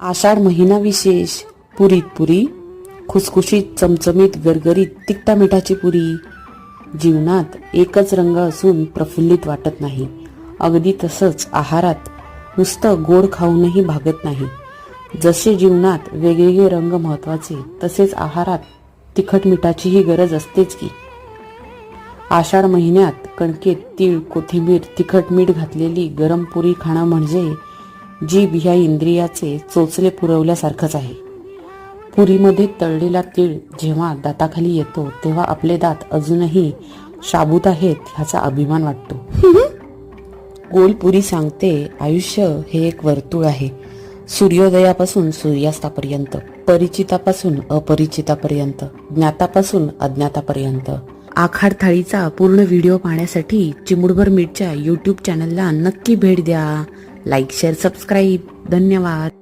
आषाढ महिना विशेष पुरीत पुरी खुसखुशीत चमचमीत गरगरीत तिखटा मिठाची पुरी. जीवनात एकच रंग असून प्रफुल्लित वाटत नाही. अगदी तसंच आहारात नुसतं गोड खाऊनही भागत नाही. जसे जीवनात वेगवेगळे रंग महत्त्वाचे तसेच आहारात तिखट मिठाचीही गरज असतेच की. आषाढ महिन्यात कणकेत तीळ कोथिंबीर तिखट मीठ घातलेली गरम पुरी खाणं म्हणजे जीभ ह्या इंद्रियाचे चोचले पुरवल्यासारखंच आहे. पुरीमध्ये तळलेला तीळ जेव्हा दाताखाली येतो तेव्हा आपले दात अजूनही शाबूत आहेत ह्याचा अभिमान वाटतो. गोलपुरी सांगते आयुष्य हे एक वर्तुळ आहे. सूर्योदयापासून सूर्यास्तापर्यंत परिचितापासून अपरिचितापर्यंत ज्ञातापासून अज्ञातापर्यंत. आखाड थाळीचा पूर्ण व्हिडिओ पाहण्यासाठी चिमुडभर मीटच्या यूट्यूब चॅनलला नक्की भेट द्या. Like share subscribe. धन्यवाद.